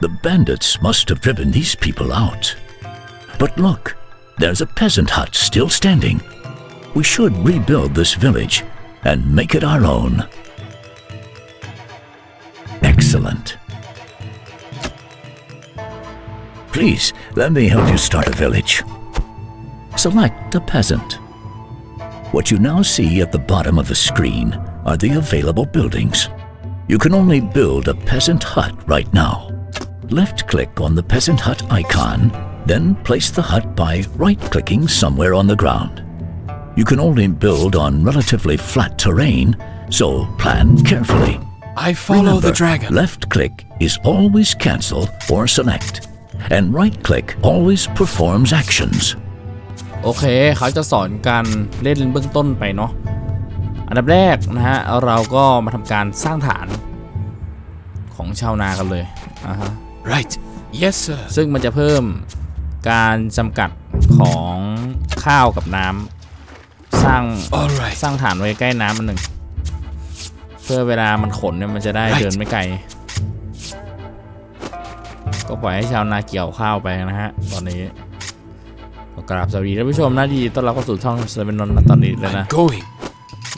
The bandits must have driven these people out. But look, there's a peasant hut still standing. We should rebuild this village and make it our own. Excellent. Please, let me help you start a village. Select a peasant. What you now see at the bottom of the screen are the available buildings. You can only build a peasant hut right now. Left click on the peasant hut icon, then place the hut by right clicking somewhere on the ground. You can only build on relatively flat terrain, so plan carefully. I follow Remember, the dragon. Left click is always cancel or select, and right click always performs actions. โอเค เขาจะสอนการเล่นเบื้องต้นไปเนาะ อันดับแรกนะฮะ เราก็มาทำการสร้างฐานของชาวนากันเลยอ่าฮะ Right. Yes, sir. ซึ่งมันจะเพิ่มการจำกัดของข้าวกับน้ำสร้าง All right. สร้างฐานไว้ใกล้น้ำมันหนึ่ง เพื่อเวลามันขนเนี่ยมันจะได้ Right. เดินไม่ไกล ก็ปล่อยให้ชาวนาเกี่ยวข้าวไปนะฮะ ตอนนี้ก็กราบสวัสดีท่านผู้ชมนะดีต้อนรับเข้าสู่ช่องเซเว่นนนตอนนี้เลย I'm นะ going.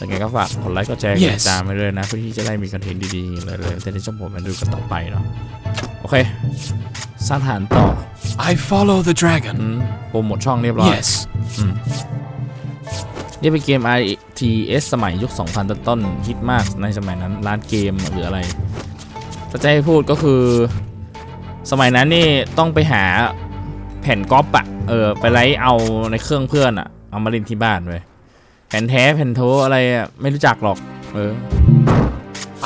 ยังไงก็ฝากกดไลค์กดแชร์กด Yes ติดตามไปด้วยนะ เพื่อที่จะได้มีคอนเทนต์ดีๆเลยๆแต่ในช่องผมมาดูกันต่อไปเนาะโอเคสร้างฐานต่อ I follow the dragon. อืมโปรโมทช่องเรียบร้อย Yes. นี่เป็นเกม RTS สมัยยุค 2000 ต้นต้นๆฮิตมากในสมัยนั้น ร้านเกมหรืออะไร ถ้าจะให้พูดก็คือ สมัยนั้นนี่ต้องไปหาแผ่นก๊อปอะเออ ไปไลฟ์เอาในเครื่องเพื่อนอะเอามาเล่นที่บ้านเว้ยแผ่นแท้แผ่นโทอะไรอะไม่รู้จักหรอก เออ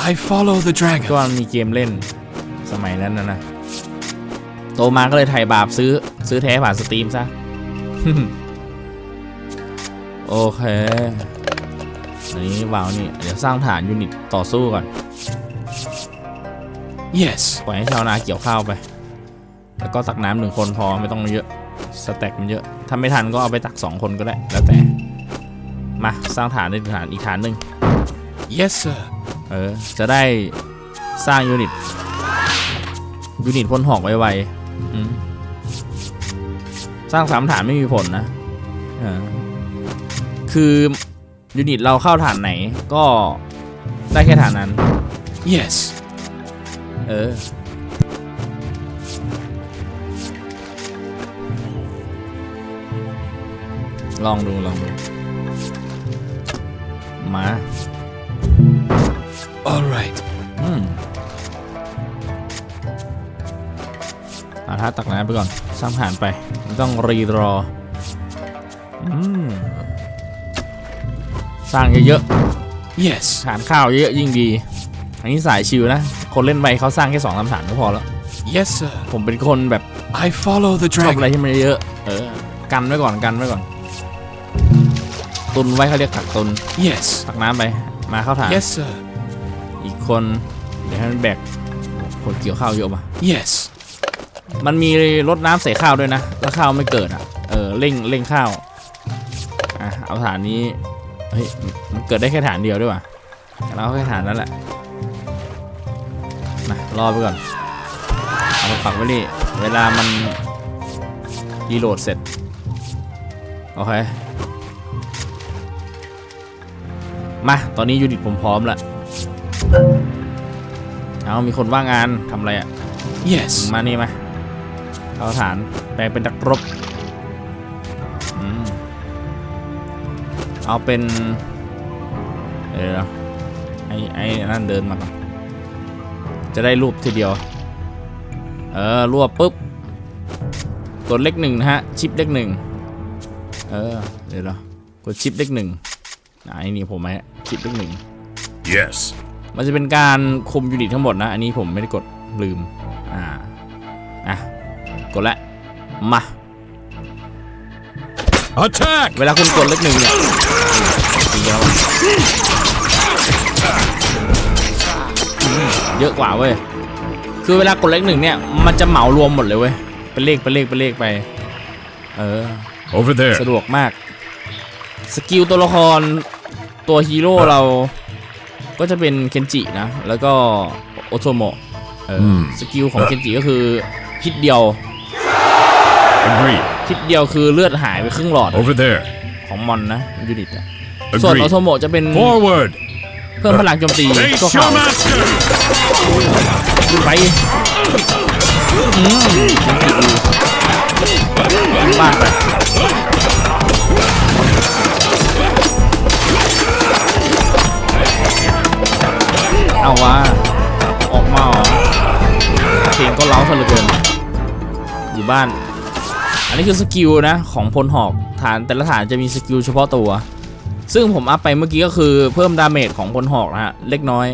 I follow the ก็ dragon. มันมีเกมเล่น สมัยนั้นนะนะโตมาก็เลยไถ่บาปซื้อซื้อแท้ผ่านสตรีมซะ โอเคอันนี้วางนี่ เดี๋ยวสร้างฐานยูนิตต่อสู้ก่อน Yes. ปล่อยให้ชาวนาเกี่ยวข้าวไป แล้วก็ตักน้ำหนึ่งคนพอไม่ต้องเยอะ สแต็กมันเยอะ ถ้าไม่ทันก็เอาไปตักสองคนก็ได้ แล้วแต่ มาสร้างฐานในฐานอีกฐานหนึ่ง Yes, sir. เออ จะได้สร้างยูนิต ยูนิตพ่นหอกไวๆอืมสร้างสามฐานไม่มีผลนะเออคือยูนิตเราเข้าฐานไหนก็ได้แค่ฐานนั้น Yes. เออ ลองดูลองดู มา All เอาท่าตักน้ำไปก่อนสร้างฐานไปไม่ต้องรีรออืมสร้างเยอะ Yes. ๆฐานข้าวเยอะยิ่งดี อันนี้สายชิวนะ คนเล่นไปเขาสร้างแค่สองสามฐานก็พอแล้ว Yes, sir. ผมเป็นคนแบบ I follow the ชอบอะไร dragon. ที่มันเยอะเออกันไว้ก่อนกันไว้ก่อน ตุนไว้เขาเรียกตักตุน Yes. ตักน้ำไปมาเข้าฐาน Yes, sir. อีกคนเดี๋ยวให้มันแบกคนเกี่ยวข้าวเยอะมา Yes. มันมีรดน้ำใส่ข้าวด้วยนะ แล้วข้าวไม่เกิดอะ เออเร่งเร่งข้าว อะเอาฐานนี้ เฮ้ย มันเกิดได้แค่ฐานเดียวด้วยว่ะเราเอาแค่ฐานนั้นแหละมารอไปก่อน เอามาปักไว้นี่ เวลามันรีโหลดเสร็จ โอเค มา ตอนนี้ยูนิตผมพร้อมแล้วเอามีคนว่างงานทำอะไรอะ Yes. มานี่มา เข้าฐานแปลงเป็นนักรบอืมเอาเป็น เออไอ้ไอ้นั่นเดินมาก่อนจะได้รูปทีเดียว เออรวบปุ๊บกดเลขหนึ่งนะฮะ ชิปเลขหนึ่งเออ เดี๋ยวเรากดชิปเลขหนึ่งไหนนี่ผมไหมชิปเลขหนึ่ง Yes. มันจะเป็นการคุมยูนิตทั้งหมดนะ อันนี้ผมไม่ได้กดลืม อ่า อะ กดละมา Attack. เวลาคุณกดเลขหนึ่งเนี่ยตีแล้วอะอืมเยอะกว่าเว้ย คือเวลากดเลขหนึ่งเนี่ย มันจะเหมารวมหมดเลยเว้ย เป็นเลขเป็นเลขเป็นเลขไป เออ Over there. สะดวกมาก สกิลตัวละครตัวฮีโร่เรา ก็จะเป็นเคนจินะ แล้วก็โอโทโมะเอออสกิลของเคนจิก็คือฮิตเดียว Agreed. ฮิตเดียวคือเลือดหายไปครึ่งหลอด Over there. ของมอนนะยูนิตอะส่วน Agreed. โอโทโมะจะเป็น Forward. เพิ่มพลังโจมตี Face ก็ your เขา master. ขึ้นไปอืมบ้านไปเอาว่า ออกมาเหรอเพลงก็เล้าซะเหลือเกิน อยู่บ้าน อันนี้คือสกิลนะของพลหอกฐานแต่ละฐานจะมีสกิลเฉพาะตัว ซึ่งผมอัพไปเมื่อกี้ก็คือเพิ่มดาเมจของพลหอกนะฮะเล็กน้อย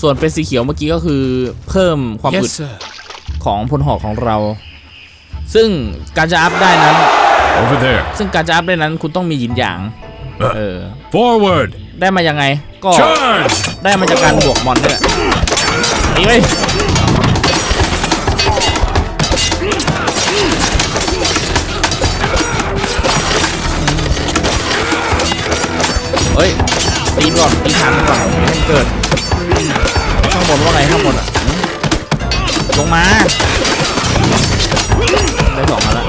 ส่วนเป็นสีเขียวเมื่อกี้ก็คือเพิ่มความอึ Yes, ด sir. ของพลหอกของเรา ซึ่งการจะอัพได้นั้น Over there. ซึ่งการจะอัพได้นั้นคุณต้องมีหยินหยางเออ Forward. ได้มายังไงก็ Charge. ได้มาจากการบวกมอนนี่แหละหนีไป ก่อนตีฐานก่อนให้มันเกิด ข้างบนว่าไงข้างบนอะ ลงมา ได้สองมาแล้ว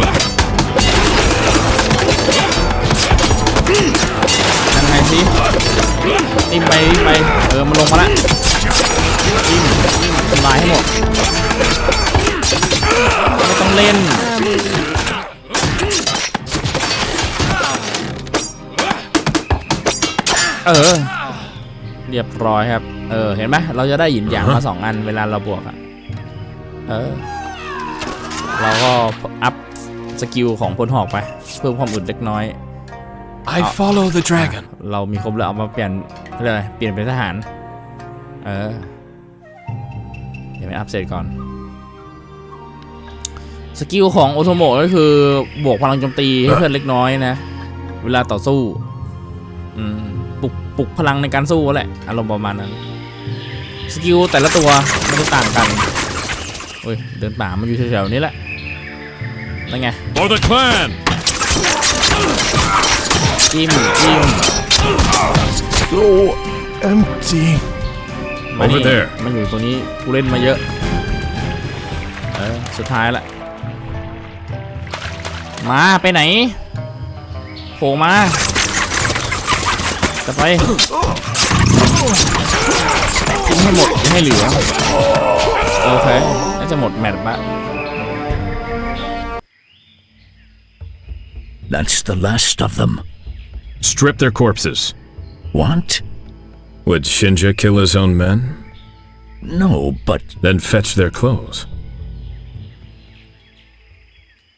ยังไงสินิ่มไปไป เออ มันลงมาล้วนิ่มนิ่มทำลายให้หมด ไม่ต้องเล่น เออ เรียบร้อยครับ เออ เห็นไหมเราจะได้หยินหยางมาสองอันเวลาเราบวกอะเออ เราก็อัพสกิลของพลหอกไป เพิ่มความอึดเล็กน้อย I follow the dragon. เรามีครบแล้วเอามาเปลี่ยนเรียกอะไรเปลี่ยนเป็นทหาร เออ เดี๋ยวไปอัพเสร็จก่อน สกิลของโอโทโมะก็คือบวกพลังโจมตีให้เพื่อนเล็กน้อยนะ เวลาต่อสู้ อืมป ลุกปลุกพลังในการสู้แหละอารมณ์ประมาณนั้นสกิลแต่ละตัวไม่ได้ต่างกันเฮ้ยเดินป่ามันอยู่แถวๆนี้แหละนั่นไง For the clan. จิ้มจิ้ม So empty. มานี่ Over there มันอยู่ตัวนี้กูเล่นมาเยอะเออสุดท้ายละมาไปไหนโผล่มา จะไปกินให้หมดอย่าให้เหลือ โอเค น่าจะหมดแมตช์ละ That's the last of them. Strip their corpses. What? Would Shinja kill his own men? No, but Then fetch their clothes.